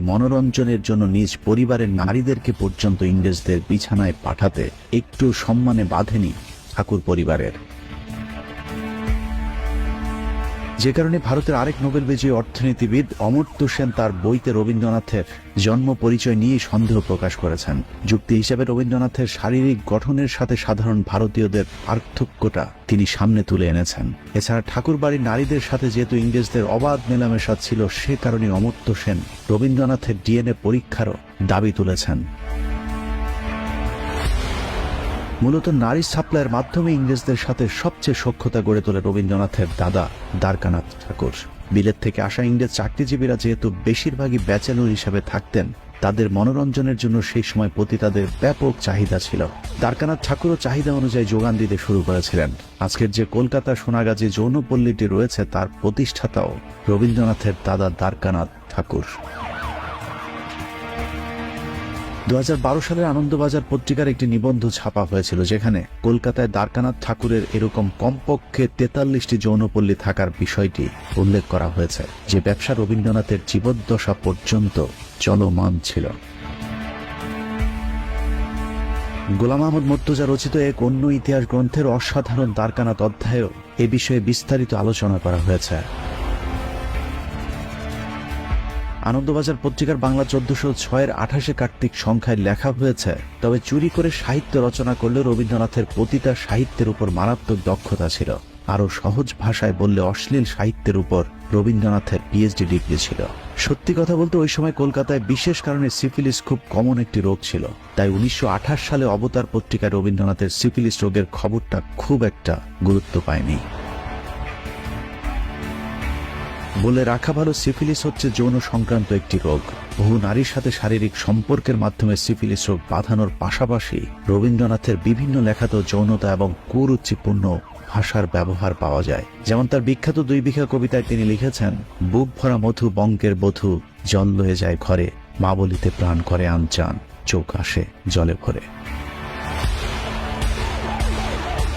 মনোরঞ্জনের জন্য নিজ পরিবারের নারীদেরকে পর্যন্ত ইংরেজদের বিছানায় পাঠাতে একটু সম্মানে বাঁধেনি ঠাকুর পরিবারের। যে কারণে ভারতের আরেক নোবেল বিজয়ী অর্থনীতিবিদ অমর্ত্য সেন তার বইতে রবীন্দ্রনাথের জন্ম পরিচয় নিয়ে সন্দেহ প্রকাশ করেছেন। যুক্তি হিসেবে রবীন্দ্রনাথের শারীরিক গঠনের সাথে সাধারণ ভারতীয়দের পার্থক্যটা তিনি সামনে তুলে এনেছেন। এছাড়া ঠাকুরবাড়ির নারীদের সাথে যেহেতু ইংরেজদের অবাধ মেলামেশা ছিল, সে কারণে অমর্ত্য সেন রবীন্দ্রনাথের ডিএনএ পরীক্ষারও দাবি তুলেছেন। মূলত নারী সাপ্লাইয়ের মাধ্যমে ইংরেজদের সাথে সবচেয়ে সখ্যতা গড়ে তোলে রবীন্দ্রনাথের দাদা দ্বারকানাথ ঠাকুর। বিলেত থেকে আসা ইংরেজ চাকরিজীবীরা যেহেতু বেশিরভাগই ব্যাচেলর হিসাবে থাকতেন, তাদের মনোরঞ্জনের জন্য সেই সময় পতিতাদের ব্যাপক চাহিদা ছিল। দ্বারকানাথ ঠাকুরও চাহিদা অনুযায়ী যোগান দিতে শুরু করেছিলেন। আজকের যে কলকাতা সোনাগাজী যৌনপল্লীটি রয়েছে, তার প্রতিষ্ঠাতাও রবীন্দ্রনাথের দাদা দ্বারকানাথ ঠাকুর। দু হাজার বারো সালের আনন্দবাজার পত্রিকার একটি নিবন্ধ ছাপা হয়েছিল, যেখানে কলকাতায় দ্বারকানাথ ঠাকুরের এরকম কমপক্ষে তেতাল্লিশটি যৌনপল্লী থাকার বিষয়টি উল্লেখ করা হয়েছে, যে ব্যবসা রবীন্দ্রনাথের জীবদ্দশা পর্যন্ত চলমান ছিল। গোলাম আহমদ মর্তুজা রচিত এক অন্য ইতিহাস গ্রন্থের অসাধারণ দ্বারকানাথ অধ্যায়েও এ বিষয়ে বিস্তারিত আলোচনা করা হয়েছে। আনন্দবাজার পত্রিকার বাংলা চোদ্দশো ছয়ের আঠাশে কার্তিক সংখ্যায় লেখা হয়েছে, তবে চুরি করে সাহিত্য রচনা করলে রবীন্দ্রনাথের পতিতা সাহিত্যের উপর মারাত্মক দক্ষতা ছিল। আরও সহজ ভাষায় বললে অশ্লীল সাহিত্যের উপর রবীন্দ্রনাথের পিএইচডি ডিগ্রি ছিল। সত্যি কথা বলতে ওই সময় কলকাতায় বিশেষ কারণে সিফিলিস খুব কমন একটি রোগ ছিল। তাই উনিশশো আঠাশ সালে অবতার পত্রিকায় রবীন্দ্রনাথের সিফিলিস রোগের খবরটা খুব একটা গুরুত্ব পায়নি। বলে রাখা ভালো সিফিলিস হচ্ছে যৌন সংক্রান্ত একটি রোগ। বহু নারীর সাথে শারীরিক সম্পর্কের মাধ্যমে সিফিলিস রোগ বাঁধানোর পাশাপাশি রবীন্দ্রনাথের বিভিন্ন লেখাতেও যৌনতা এবং কুরুচিপূর্ণ ভাষার ব্যবহার পাওয়া যায়। যেমন তার বিখ্যাত দুই বিঘা কবিতায় তিনি লিখেছেন, বুক ভরা মধু বঙ্কের বধু, জল লয়ে যায় ঘরে, মা বলিতে প্রাণ করে আনচান, চোখ আসে জলে ভরে।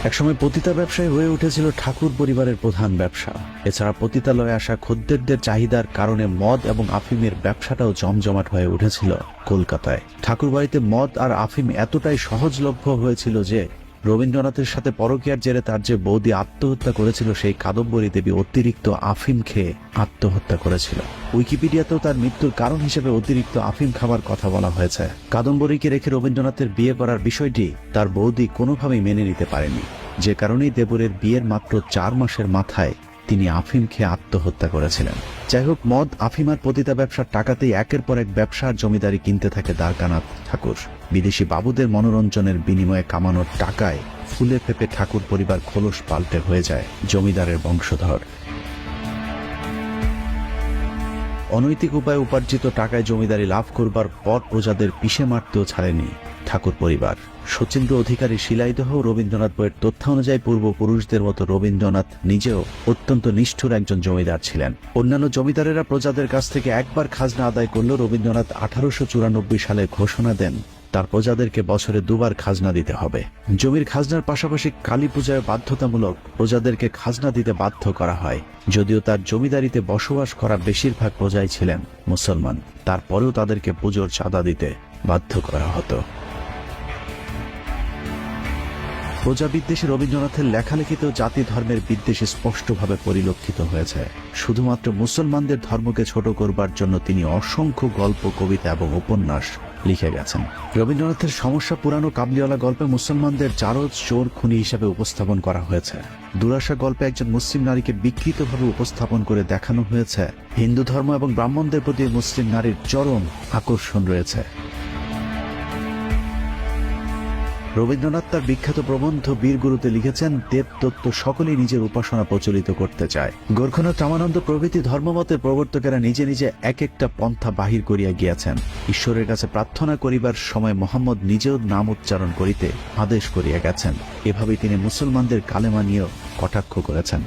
একসময় পতিতা ব্যবসায় হয়ে উঠেছিল ঠাকুর পরিবারের প্রধান ব্যবসা। এছাড়া পতিতালয়ে আসা খদ্দেরদের চাহিদার কারণে মদ এবং আফিমের ব্যবসাটাও জমজমাট হয়ে উঠেছিল কলকাতায়। ঠাকুরবাড়িতে মদ আর আফিম এতটাই সহজলভ্য হয়েছিল যে রবীন্দ্রনাথের সাথে পরকীয়ার জেরে তার যে বৌদি আত্মহত্যা করেছিল, সেই কাদম্বরী দেবী অতিরিক্ত আফিম খেয়ে আত্মহত্যা করেছিল। উইকিপিডিয়াতেও তার মৃত্যুর কারণ হিসেবে অতিরিক্ত আফিম খাবার কথা বলা হয়েছে। কাদম্বরীকে রেখে রবীন্দ্রনাথের বিয়ে করার বিষয়টি তার বৌদি কোনোভাবেই মেনে নিতে পারেনি। যে কারণেই দেবরের বিয়ের মাত্র চার মাসের মাথায় তিনি আফিম খেয়ে আত্মহত্যা করেছিলেন। যাই হোক মদ আফিমার পতিতা ব্যবসার টাকাতেই একের পর এক ব্যবসার জমিদারি কিনতে থাকে দ্বারকানাথ ঠাকুর। বিদেশি বাবুদের মনোরঞ্জনের বিনিময়ে কামানোর টাকায় ফুলে ফেপে ঠাকুর পরিবার খোলস পাল্টে হয়ে যায় জমিদারের বংশধর। অনৈতিক উপায়ে উপার্জিত টাকায় জমিদারি লাভ করবার পর প্রজাদের পিষে মারতেও ছাড়েনি। ঠাকুর পরিবার। সচিন্দ্র অধিকারী শিলাইদহ রবীন্দ্রনাথ বইয়ের তথ্য অনুযায়ী পূর্বপুরুষদের মতো রবীন্দ্রনাথ নিজেও অত্যন্ত নিষ্ঠুর একজন জমিদার ছিলেন। অন্যান্য জমিদারেরা প্রজাদের কাছ থেকে একবার খাজনা আদায় করলেও রবীন্দ্রনাথ আঠারোশো চুরানব্বই সালে ঘোষণা দেন, তার প্রজাদেরকে বছরে দুবার খাজনা দিতে হবে। জমির খাজনার পাশাপাশি কালী পূজায় বাধ্যতামূলক প্রজাদেরকে খাজনা দিতে বাধ্য করা হয়। যদিও তার জমিদারিতে বসবাস করা বেশিরভাগ প্রজাই ছিলেন মুসলমান। তারপরেও তাদেরকে পুজোর চাঁদা দিতে বাধ্য করা হতো। প্রজা বিদ্বেষী রবীন্দ্রনাথের লেখালেখিতেও জাতি ধর্মের বিদ্বেষ স্পষ্টভাবে পরিলক্ষিত হয়েছে। শুধুমাত্র মুসলমানদের ধর্মকে ছোট করবার জন্য তিনি অসংখ্য গল্প, কবিতা এবং উপন্যাস লিখে গেছেন। রবীন্দ্রনাথের সমস্যা পুরানো কাবলিওয়ালা গল্পে মুসলমানদের জারদ, চোর, খুনি হিসেবে উপস্থাপন করা হয়েছে। দুরাশা গল্পে একজন মুসলিম নারীকে বিকৃতভাবে উপস্থাপন করে দেখানো হয়েছে। হিন্দু ধর্ম এবং ব্রাহ্মণদের প্রতি মুসলিম নারীর চরম আকর্ষণ রয়েছে। রবীন্দ্রনাথ তার বিখ্যাত প্রবন্ধ বীরগুরুতে লিখেছেন, দেব তত্ত্ব সকলেই নিজের উপাসনা প্রচলিত করতে চায়। গোর্খনাথ রামানন্দ প্রভৃতি ধর্মমতের প্রবর্তকেরা নিজে নিজে এক একটা পন্থা বাহির করিয়া গিয়াছেন। ঈশ্বরের কাছে প্রার্থনা করিবার সময় মোহাম্মদ নিজেও নাম উচ্চারণ করিতে আদেশ করিয়া গেছেন। এভাবে তিনি মুসলমানদের কালেমা নিয়েও কটাক্ষ করেছেন।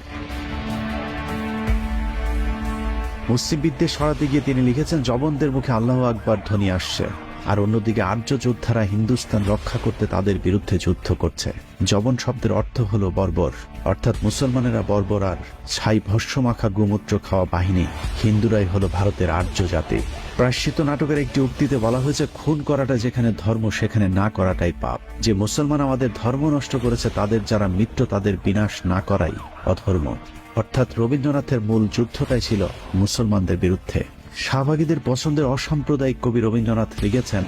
মুসলিম সরাতে গিয়ে তিনি লিখেছেন, জবনদের মুখে আল্লাহ আকবার ধ্বনি আসছে। আর অন্যদিকে আর্য যোদ্ধারা হিন্দুস্তান রক্ষা করতে তাদের বিরুদ্ধে যুদ্ধ করছে। জবন শব্দের অর্থ হল বর্বর। অর্থাৎ মুসলমানেরা বর্বর আর ছাই ভস্যমাখা গোমূত্র খাওয়া বাহিনী, হিন্দুরাই হল ভারতের আর্য জাতি প্রায়শ্চিত নাটকের একটি উক্তিতে বলা হয়েছে, খুন করাটা যেখানে ধর্ম, সেখানে না করাটাই পাপ। যে মুসলমান আমাদের ধর্ম নষ্ট করেছে, তাদের যারা মিত্র, তাদের বিনাশ না করাই অধর্ম। অর্থাৎ রবীন্দ্রনাথের মূল যুদ্ধটাই ছিল মুসলমানদের বিরুদ্ধে। শাহবাগীদের পছন্দের অসাম্প্রদায়িক কবি রবীন্দ্রনাথ লিখেছেন,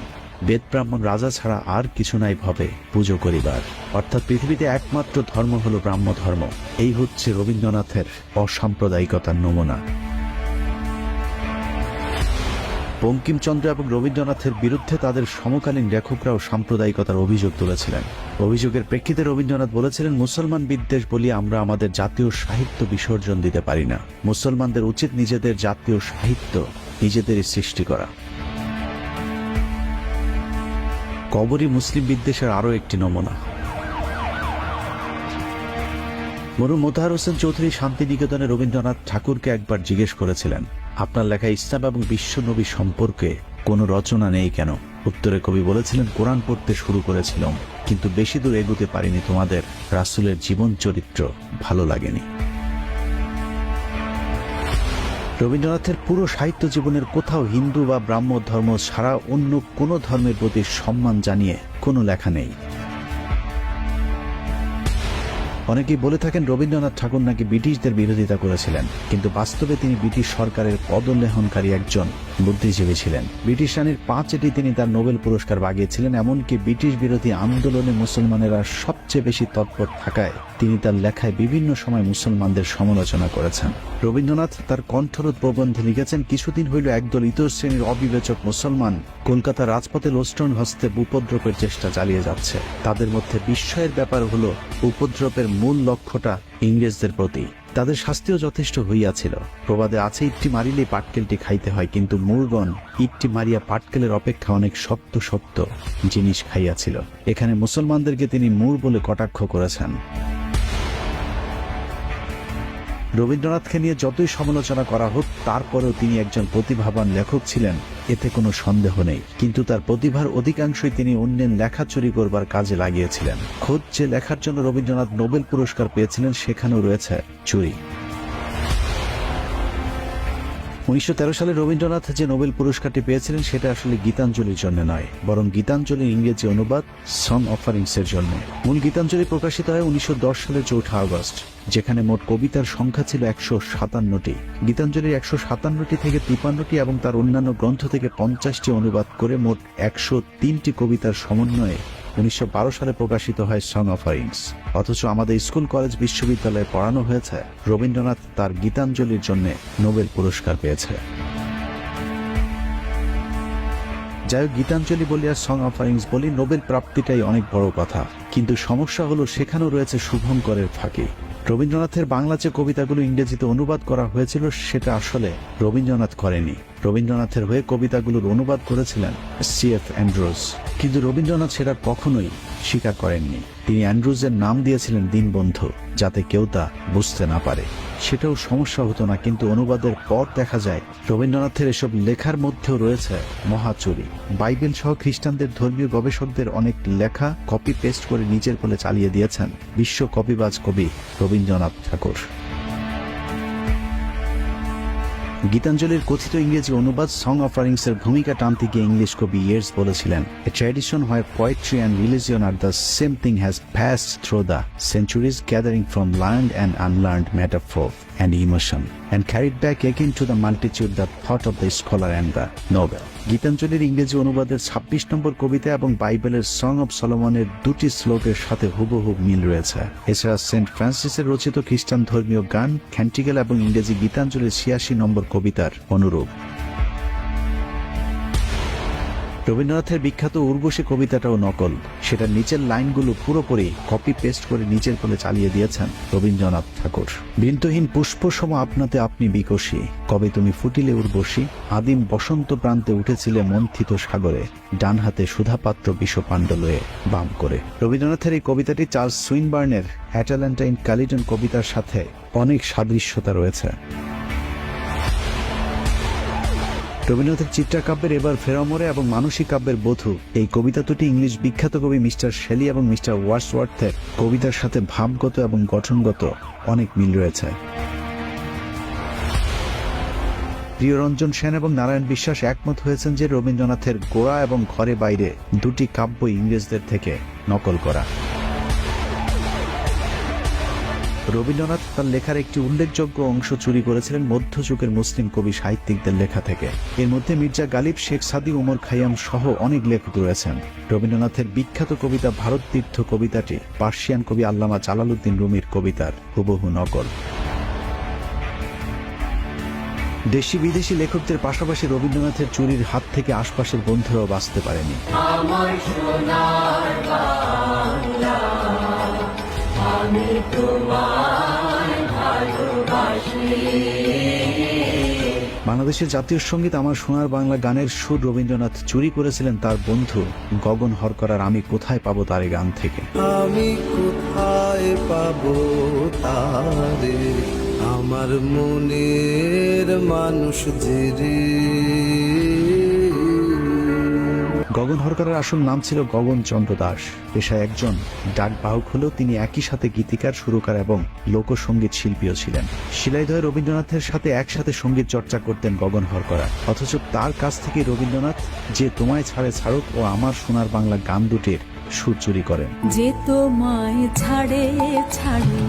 বেদ ব্রাহ্মণ রাজা ছাড়া আর কিছু নাই ভাবে, পুজো করিবার। অর্থাৎ পৃথিবীতে একমাত্র ধর্ম হল ব্রাহ্ম ধর্ম এই হচ্ছে রবীন্দ্রনাথের অসাম্প্রদায়িকতার নমুনা। বঙ্কিমচন্দ্র এবং রবীন্দ্রনাথের বিরুদ্ধে তাদের সমকালীন লেখকরাও সাম্প্রদায়িকতার অভিযোগ তুলেছিলেন। অভিযোগের প্রেক্ষিতে রবীন্দ্রনাথ বলেছিলেন, মুসলমান বিদ্বেষ বলি আমরা আমাদের জাতীয় সাহিত্য বিসর্জন দিতে পারি না। মুসলমানদের উচিত নিজেদের জাতীয় সাহিত্য নিজেদেরই সৃষ্টি করা। কবরই মুসলিম বিদ্বেষের আরও একটি নমুনা। মরুম মোতাহার হোসেন চৌধুরী শান্তিনিকেতনে রবীন্দ্রনাথ ঠাকুরকে একবার জিজ্ঞেস করেছিলেন আপনার লেখা ইসলাম এবং বিশ্বনবী সম্পর্কে কোনো রচনা নেই কেন? উত্তরে কবি বলেছিলেন, কোরআন পড়তে শুরু করেছিলাম, কিন্তু বেশি দূর এগোতে পারিনি তোমাদের রাসুলের জীবন চরিত্র, ভালো লাগেনি। রবীন্দ্রনাথের পুরো সাহিত্য জীবনের কোথাও হিন্দু বা ব্রাহ্ম ধর্ম ছাড়া অন্য কোনো ধর্মের প্রতি সম্মান জানিয়ে কোনো লেখা নেই। অনেকেই বলে থাকেন রবীন্দ্রনাথ ঠাকুর নাকি ব্রিটিশদের বিরোধিতা করেছিলেন, কিন্তু বাস্তবে তিনি ব্রিটিশ সরকারের পদলেহনকারী একজন বুদ্ধিজীবী ছিলেন। ব্রিটিশ রানীর পাঁচটি তিনি তার নোবেল পুরস্কার বাগিয়েছিলেন, এমনকি ব্রিটিশ বিরোধী আন্দোলনে মুসলমানেরা সবচেয়ে বেশি তৎপর থাকায় তিনি তার লেখায় বিভিন্ন সময় মুসলমানদের সমালোচনা করেছেন। রবীন্দ্রনাথ তার কণ্ঠরোধ প্রবন্ধে লিখেছেন, কিছুদিন হইল একদল ইতর শ্রেণির অবিবেচক মুসলমান কলকাতা রাজপথে লোস্টন হস্তে উপদ্রবের চেষ্টা চালিয়ে যাচ্ছে। তাদের মধ্যে বিস্ময়ের ব্যাপার হলো, উপদ্রবের মূল লক্ষ্যটা ইংরেজদের প্রতি। তাদের শাস্তিও যথেষ্ট হইয়াছিল। প্রবাদে আছে ইটটি মারিলে পাটকেলটি খাইতে হয়, কিন্তু মূলগণ ইটটি মারিয়া পাটকেলের অপেক্ষা অনেক শক্ত শক্ত জিনিস খাইয়াছিল। এখানে মুসলমানদেরকে তিনি মূর বলে কটাক্ষ করেছেন। রবীন্দ্রনাথকে নিয়ে যতই সমালোচনা করা হোক, তারপরেও তিনি একজন প্রতিভাবান লেখক ছিলেন, এতে কোনো সন্দেহ নেই। কিন্তু তার প্রতিভার অধিকাংশই তিনি অন্যের লেখা চুরি করবার কাজে লাগিয়েছিলেন। খোঁজ যে লেখার জন্য রবীন্দ্রনাথ নোবেল পুরস্কার পেয়েছিলেন, সেখানেও রয়েছে চুরি। উনিশশো তেরো সালে রবীন্দ্রনাথ যে নোবেল পুরস্কারটি পেয়েছিলেন, সেটা আসলে গীতাঞ্জলির জন্য নয়, বরং গীতাঞ্জলির ইংরেজি অনুবাদ সং অফারিংস এর জন্য। মূল গীতাঞ্জলি প্রকাশিত হয় উনিশশো সালের চৌঠা আগস্ট, যেখানে মোট কবিতার সংখ্যা ছিল একশো সাতান্নটি। গীতাঞ্জলির একশো সাতান্নটি থেকে তিপান্নটি এবং তার অন্যান্য গ্রন্থ থেকে পঞ্চাশটি অনুবাদ করে মোট একশো তিনটি কবিতার সমন্বয়ে উনিশশো বারো সালে প্রকাশিত হয় সং অফ আইংস অথচ আমাদের স্কুল কলেজ বিশ্ববিদ্যালয়ে পড়ানো হয়েছে, রবীন্দ্রনাথ তার গীতাঞ্জলির জন্য নোবেল পুরস্কার পেয়েছে। যাই হোক, গীতাঞ্জলি বলি আর সং অফারিংস বলি, নোবেল প্রাপ্তিটাই অনেক বড় কথা। কিন্তু সমস্যা হলো, সেখানেও রয়েছে শুভঙ্করের ফাঁকি। রবীন্দ্রনাথের বাংলা যে কবিতাগুলো ইংরেজিতে অনুবাদ করা হয়েছিল, সেটা আসলে রবীন্দ্রনাথ করেনি। রবীন্দ্রনাথের হয়ে কবিতাগুলোর অনুবাদ করেছিলেন সি এফ অ্যান্ড্রোজ। কিন্তু রবীন্দ্রনাথ সেটা কখনোই স্বীকার করেননি। তিনি অ্যান্ড্রুজের নাম দিয়েছিলেন দিনবন্ধু, যাতে কেউ তা বুঝতে না পারে। সেটাও সমস্যা হতো না, কিন্তু অনুবাদের পর দেখা যায়, রবীন্দ্রনাথের এসব লেখার মধ্যেও রয়েছে মহাচুরি। বাইবেল সহ খ্রিস্টানদের ধর্মীয় গবেষকদের অনেক লেখা কপি পেস্ট করে নিজের বলে চালিয়ে দিয়েছেন বিশ্ব কপিবাজ কবি রবীন্দ্রনাথ ঠাকুর। গীতাঞ্জলির কথিত ইংরেজি অনুবাদ সং অফারিংস এর ভূমিকা টানতে গিয়ে ইংলিশ কবি ইয়ার্স বলেছিলেন a tradition where poetry and religion are the same thing has passed through the centuries gathering from learned and unlearned metaphor and emotion and carried back again to the multitude the thought of the scholar and the noble গীতাঞ্জলির ইংরেজি অনুবাদের ছাব্বিশ নম্বর কবিতা এবং বাইবেলের song of সলমনের দুটি শ্লোকের সাথে হুবহু মিল রয়েছে। এছাড়া সেন্ট ফ্রান্সিসের রচিত খ্রিস্টান ধর্মীয় গান খ্যান্টিগেল এবং ইংরেজি গীতাঞ্জলির ছিয়াশি নম্বর কবিতার অনুরূপ। রবীন্দ্রনাথের বিখ্যাত উর্বশী কবিতাটাও নকল। সেটা নিচের লাইনগুলো পুরোপুরি কপি পেস্ট করে নিচের কোলে চালিয়ে দিয়েছেন রবীন্দ্রনাথ ঠাকুর। বৃন্তহীন পুষ্প সম আপনাতে আপনি বিকশী। কবে তুমি ফুটিলে উর্বশী? আদিম বসন্ত প্রান্তে উঠেছিলে মন্থিত সাগরে। ডান হাতে সুধাপাত্র বিষপাণ্ড লয়ে বাম করে। রবীন্দ্রনাথের এই কবিতাটি চার্লস সুইনবার্নের অ্যাটালান্টা ইন কালিটন কবিতার সাথে অনেক সাদৃশ্যতা রয়েছে। রবীন্দ্রনাথের চিত্রাকাব্যের এবার ফেরামরে এবং মানসিক কাব্যের বধূ। এই কবিতা দুটি ইংলিশ বিখ্যাত কবি মিস্টার শেলি এবং মিস্টার ওয়ার্সওয়ার্থের কবিতার সাথে ভাবগত এবং গঠনগত অনেক মিল রয়েছে। প্রিয়রঞ্জন সেন এবং নারায়ণ বিশ্বাস একমত হয়েছেন যে রবীন্দ্রনাথের গোড়া এবং ঘরে বাইরে দুটি কাব্য ইংরেজদের থেকে নকল করা। রবীন্দ্রনাথ তার লেখার একটি উল্লেখযোগ্য অংশ চুরি করেছিলেন মধ্যযুগের মুসলিম কবি সাহিত্যিকদের লেখা থেকে। এর মধ্যে মির্জা গালিব, শেখ সাদি উমর খাইয়াম সহ অনেক লেখক রয়েছেন। রবীন্দ্রনাথের বিখ্যাত কবিতা ভারত তীর্থ কবিতাটি পার্সিয়ান কবি আল্লামা জালালউদ্দিন রুমির কবিতার হুবহু নকল। দেশি বিদেশি লেখকদের পাশাপাশি রবীন্দ্রনাথের চুরির হাত থেকে আশপাশের বন্ধুরাও বাঁচতে পারেনি। আমার আমি তোমায় ভালোবাসি। বাংলাদেশের জাতীয় সংগীত আমার সোনার বাংলা গানের সুর রবীন্দ্রনাথ চুরি করেছিলেন তার বন্ধু গগন হরকরার আমি কোথায় পাবো তার গান থেকে? আমি কোথায় পাবো তারে? আমার মনের মানুষ যে গগন হরকরের আসল নাম ছিল গগন চন্দ্র দাস। পেশায় একজন। ডাক বাহক হলেও তিনি একই সাথে গীতিকার, সুরকার এবং লোকসঙ্গীত শিল্পীও ছিলেন। শিলাইদয় রবীন্দ্রনাথের সাথে একসাথে সংগীত চর্চা করতেন গগন হরকরা। অথচ তার কাছ থেকে রবীন্দ্রনাথ, যে তোমায় ছাড়ে ছাড়ুক ও আমার সোনার বাংলা গান দুটির সুর চুরি করেন। যে তোমায় ছাড়ে ছাড়ে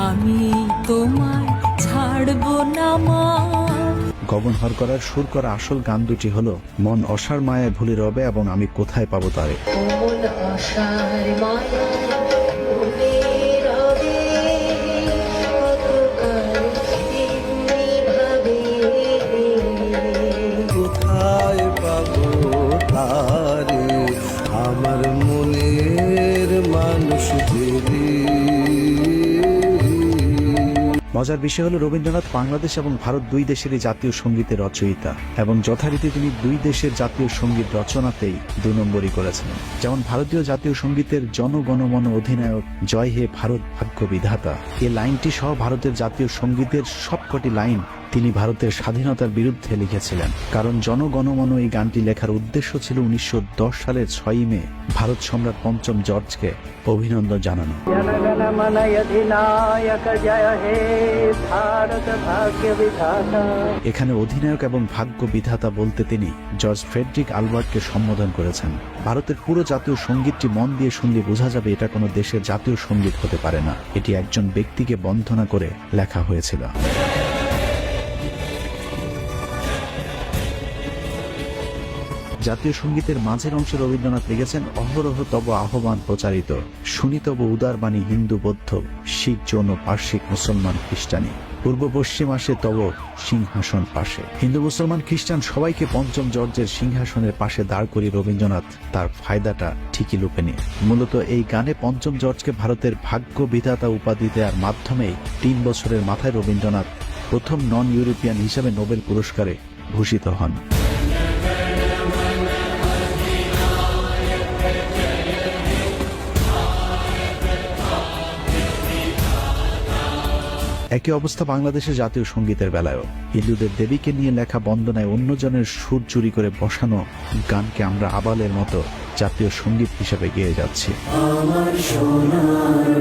আমি তোমায় ছাড়বো না মা। গগন হরকরার সুর করা আসল গান দুটি হল, মন অসার মায়ায় ভুলে রবে এবং আমি কোথায় পাবো তারে। মন অসার মায়া মজার বিষয় হলো রবীন্দ্রনাথ বাংলাদেশ এবং ভারত দুই দেশেরই জাতীয় সঙ্গীতের রচয়িতা। এবং যথারীতি তিনি দুই দেশের জাতীয় সংগীত রচনাতেই দু নম্বরই করেছেন। যেমন ভারতীয় জাতীয় সঙ্গীতের জনগণমন অধিনায়ক জয় হে ভারত ভাগ্য বিধাতা। এ লাইনটি সহ ভারতের জাতীয় সঙ্গীতের সবকটি লাইন তিনি ভারতের স্বাধীনতার বিরুদ্ধে লিখেছিলেন। কারণ জনগণমন এই গানটি লেখার উদ্দেশ্য ছিল উনিশশো দশ সালের ছয়ই মে, ভারত সম্রাট পঞ্চম জর্জকে অভিনন্দন জানানো। এখানে অধিনায়ক এবং ভাগ্য বিধাতা বলতে তিনি জর্জ ফ্রেডরিক আলবার্টকে সম্বোধন করেছেন। ভারতের পুরো জাতীয় সঙ্গীতটি মন দিয়ে শুনলে বোঝা যাবে এটা কোনো দেশের জাতীয় সংগীত হতে পারে না। এটি একজন ব্যক্তিকে বন্ধনা করে লেখা হয়েছিল। জাতীয় সঙ্গীতের মাঝের অংশে রবীন্দ্রনাথ লিখেছেন, অহরহ তব আহ্বান প্রচারিত শুনিতব উদারবাণী হিন্দু বৌদ্ধ, শিখ জৈন পার্শ্বিক, মুসলমান, খ্রিস্টানি। পূর্ব পশ্চিম আসে তব সিংহাসন পাশে। হিন্দু, মুসলমান, খ্রিস্টান সবাইকে পঞ্চম জর্জের সিংহাসনের পাশে দাঁড় করিয়ে রবীন্দ্রনাথ তার ফায়দাটা ঠিকই লুপে নিয়ে। মূলত এই গানে পঞ্চম জর্জকে ভারতের ভাগ্য বিধাতা উপাধি দেওয়ার মাধ্যমেই তিন বছরের মাথায় রবীন্দ্রনাথ প্রথম নন ইউরোপিয়ান হিসাবে নোবেল পুরস্কারে ভূষিত হন। একই অবস্থা বাংলাদেশের জাতীয় সঙ্গীতের বেলায়ও। হিন্দুদের দেবীকে নিয়ে লেখা বন্দনায় অন্যজনের সুর চুরি করে বসানো গানকে আমরা আবালের মতো জাতীয় সংগীত হিসেবে গেয়ে যাচ্ছি।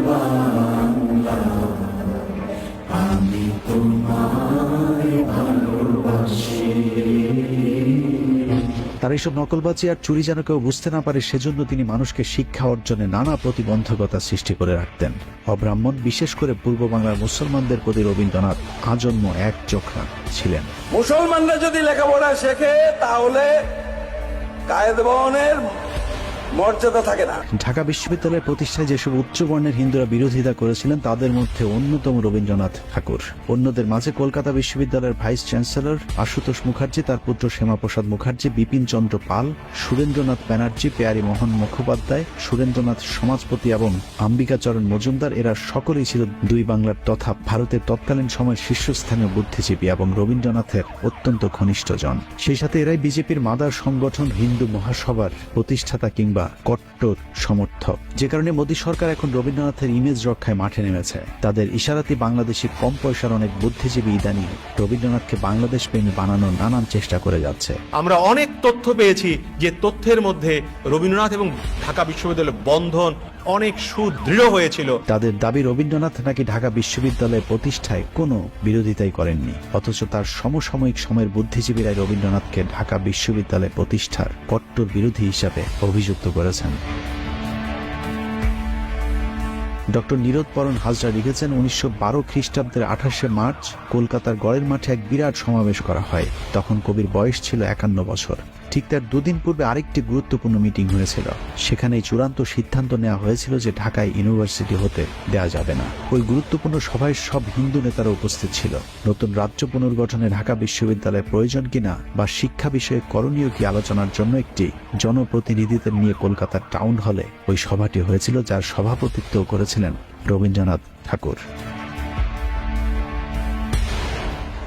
তার এইসব নকলবাজি আর চুরি যেন কেউ বুঝতে না পারে, সেজন্য তিনি মানুষকে শিক্ষা অর্জনে নানা প্রতিবন্ধকতা সৃষ্টি করে রাখতেন। অব্রাহ্মণ, বিশেষ করে পূর্ব বাংলার মুসলমানদের প্রতি রবীন্দ্রনাথ আজন্ম এক চোখা ছিলেন। মুসলমানরা যদি লেখাপড়া শেখে, তাহলে মর্যাদা থাকে না। ঢাকা বিশ্ববিদ্যালয়ের প্রতিষ্ঠায় যেসব উচ্চবর্ণের হিন্দুরা বিরোধিতা করেছিলেন, তাদের মধ্যে অন্যতম রবীন্দ্রনাথ ঠাকুর। অন্যদের মাঝে কলকাতা বিশ্ববিদ্যালয়ের ভাইস চ্যান্সেলর আশুতোষ মুখার্জি, তার পুত্র শ্যামাপ্রসাদ মুখার্জি, বিপিন চন্দ্র পাল, সুরেন্দ্রনাথ ব্যানার্জি, পেয়ারী মোহন মুখোপাধ্যায়, সুরেন্দ্রনাথ সমাজপতি এবং আম্বিকাচরণ মজুমদার, এরা সকলেই ছিল দুই বাংলার তথা ভারতের তৎকালীন সময়ের শীর্ষস্থানীয় বুদ্ধিজীবী এবং রবীন্দ্রনাথের অত্যন্ত ঘনিষ্ঠজন। সেই সাথে এরাই বিজেপির মাদার সংগঠন হিন্দু মহাসভার প্রতিষ্ঠাতা কিংবা কট্টর সমর্থক। যে কারণে মোদী সরকার এখন রবীন্দ্রনাথের ইমেজ রক্ষায় মাঠে নেমেছে। তাদের ইশারাতে বাংলাদেশি কম পয়সার অনেক বুদ্ধিজীবী ইদানি রবীন্দ্রনাথকে বাংলাদেশ প্রেমী বানানোর নানান চেষ্টা করে যাচ্ছে। আমরা অনেক তথ্য পেয়েছি যে তথ্যের মধ্যে রবীন্দ্রনাথ এবং ঢাকা বিশ্ববিদ্যালয়ের বন্ধন অনেক সুদৃঢ় হয়েছিল। তাদের দাবি রবীন্দ্রনাথ নাকি ঢাকা বিশ্ববিদ্যালয় প্রতিষ্ঠায় কোনো বিরোধিতাই করেননি, অথচ তার সমসাময়িক সময়ের বুদ্ধিজীবীরাই রবীন্দ্রনাথকে ঢাকা বিশ্ববিদ্যালয় প্রতিষ্ঠার কট্টর বিরোধী হিসাবে অভিযুক্ত করেছেন। ডক্টর নীরদ পরণ হাজরা লিখেছেন, উনিশশো বারো খ্রিস্টাব্দের আঠাশে মার্চ কলকাতার গড়ের মাঠে এক বিরাট সমাবেশ করা হয়। তখন কবির বয়স ছিল একান্ন বছর। ঠিক তার দুদিন পূর্বে আরেকটি গুরুত্বপূর্ণ মিটিং হয়েছিল। সেখানে চূড়ান্ত সিদ্ধান্ত নেওয়া হয়েছিল যে ঢাকায় ইউনিভার্সিটি হতে দেয়া যাবে না। ওই গুরুত্বপূর্ণ সভায় সব হিন্দু নেতারা উপস্থিত ছিল। নতুন রাজ্য পুনর্গঠনে ঢাকা বিশ্ববিদ্যালয়ের প্রয়োজন কিনা বা শিক্ষা বিষয়ে করণীয় কি আলোচনার জন্য একটি জনপ্রতিনিধিদের নিয়ে কলকাতার টাউন হলে ওই সভাটি হয়েছিল যার সভাপতিত্ব করেছিলেন রবীন্দ্রনাথ ঠাকুর।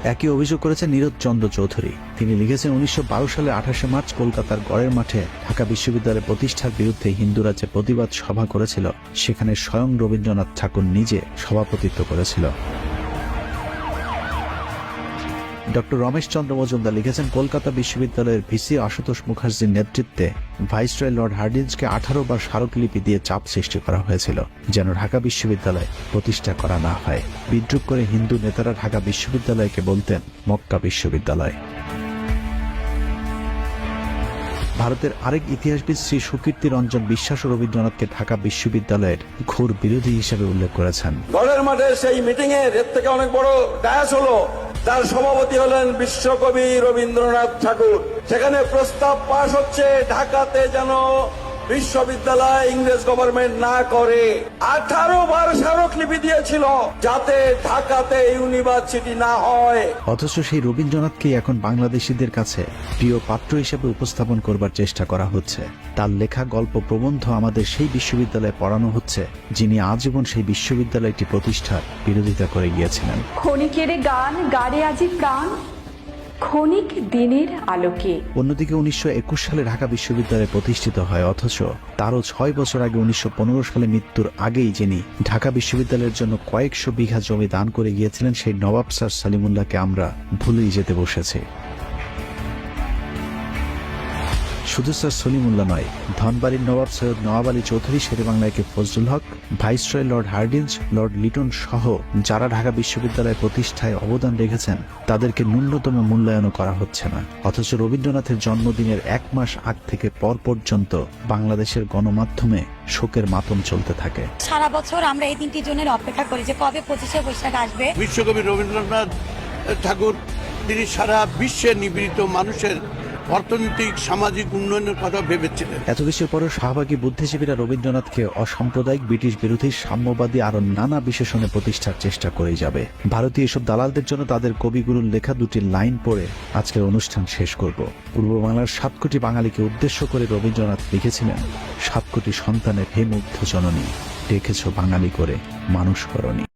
একই অভিযোগ করেছেন নীরজ চন্দ্র চৌধুরী। তিনি লিখেছেন উনিশশো বারো সালে আঠাশে মার্চ কলকাতার গড়ের মাঠে ঢাকা বিশ্ববিদ্যালয় প্রতিষ্ঠার বিরুদ্ধে হিন্দুরা যে প্রতিবাদ সভা করেছিল। সেখানে স্বয়ং রবীন্দ্রনাথ ঠাকুর নিজে সভাপতিত্ব করেছিল। ডক্টর রমেশ চন্দ্র মজুমদার লিখেছেন, কলকাতা বিশ্ববিদ্যালয়ের ভিসি আশুতোষ মুখার্জির নেতৃত্বে ভাইসরয় লর্ড হার্ডিন্সকে আঠারো বার স্মারকলিপি দিয়ে চাপ সৃষ্টি করা হয়েছিল, যেন ঢাকা বিশ্ববিদ্যালয় প্রতিষ্ঠা করা না হয়। বিদ্রুপ করে হিন্দু নেতারা ঢাকা বিশ্ববিদ্যালয়কে বলতেন, মক্কা বিশ্ববিদ্যালয়। ভারতের আরেক ইতিহাসবিদ শ্রী সুকীর্তি রঞ্জন বিশ্বাস ও রবীন্দ্রনাথকে ঢাকা বিশ্ববিদ্যালয়ের ঘোর বিরোধী হিসেবে উল্লেখ করেছেন। দলের মাঠে সেই মিটিং এর থেকে অনেক বড় ডায়াস হলো, তার সভাপতি হলেন বিশ্বকবি রবীন্দ্রনাথ ঠাকুর। সেখানে প্রস্তাব পাশ হচ্ছে, ঢাকাতে যেন বিশ্ববিদ্যালয় ইংরেজ গভর্নমেন্ট না করে আঠারো বার স্মারকলিপি দিয়েছিল যাতে ঢাকাতে ইউনিভার্সিটি না হয়। অথচ সেই রবীন্দ্রনাথকেই এখন বাংলাদেশিদের কাছে প্রিয় পাত্র হিসেবে উপস্থাপন করবার চেষ্টা করা হচ্ছে। তার লেখা গল্প প্রবন্ধ আমাদের সেই বিশ্ববিদ্যালয়ে পড়ানো হচ্ছে যিনি আজীবন সেই বিশ্ববিদ্যালয়টি প্রতিষ্ঠার বিরোধিতা করে গিয়েছিলেন। ক্ষণিকের গান গাড়ে আজি প্রাণ ক্ষণিক দিনের আলোকে। অন্যদিকে উনিশশো একুশ সালে ঢাকা বিশ্ববিদ্যালয় প্রতিষ্ঠিত হয়, অথচ তারও ছয় বছর আগে উনিশশো পনেরো সালে মৃত্যুর আগেই যিনি ঢাকা বিশ্ববিদ্যালয়ের জন্য কয়েকশো বিঘা জমি দান করে গিয়েছিলেন, সেই নবাব স্যার সালিমুল্লাহকে আমরা ভুলেই যেতে বসেছি। শুধু স্যার সলিমুল্লাহ নয়। ধনবাড়ির নবাব Syed Nawab Ali Chowdhury শেরেবাংলাকে Fazlul Huq viceroy lord Hardinge lord Lytton সহ যারা ঢাকা বিশ্ববিদ্যালয় প্রতিষ্ঠায় অবদান রেখেছেন তাদেরকে ন্যূনতম মূল্যায়নও করা হচ্ছে না। অথচ রবীন্দ্রনাথের জন্মদিনের এক মাস আগ থেকে পর পর্যন্ত বাংলাদেশের গণমাধ্যমে শোকের মাতম চলতে থাকে। সারা বছর আমরা এই দিনটির জন্য অপেক্ষা করি যে কবে পঁচিশে বৈশাখ আসবে। বিশ্বকবি রবীন্দ্রনাথ ঠাকুর তিনি সারা বিশ্বে নিপীড়িত মানুষের অর্থনৈতিক, সামাজিক উন্নয়নের কথা ভেবেছিলেন। এত কিছুর পরও শাহবাগী বুদ্ধিজীবীরা রবীন্দ্রনাথকে অসাম্প্রদায়িক ব্রিটিশ বিরোধী সাম্যবাদী আরও নানা বিশেষণে প্রতিষ্ঠার চেষ্টা করেই যাবে। ভারতীয় এসব দালালদের জন্য তাদের কবিগুরুর লেখা দুটি লাইন পড়ে আজকের অনুষ্ঠান শেষ করব। পূর্ব বাংলার সাত কোটি বাঙালিকে উদ্দেশ্য করে রবীন্দ্রনাথ লিখেছিলেন, সাত কোটি সন্তানের হে মুগ্ধ জননী ডেকেছ বাঙালি করে মানুষ করণী।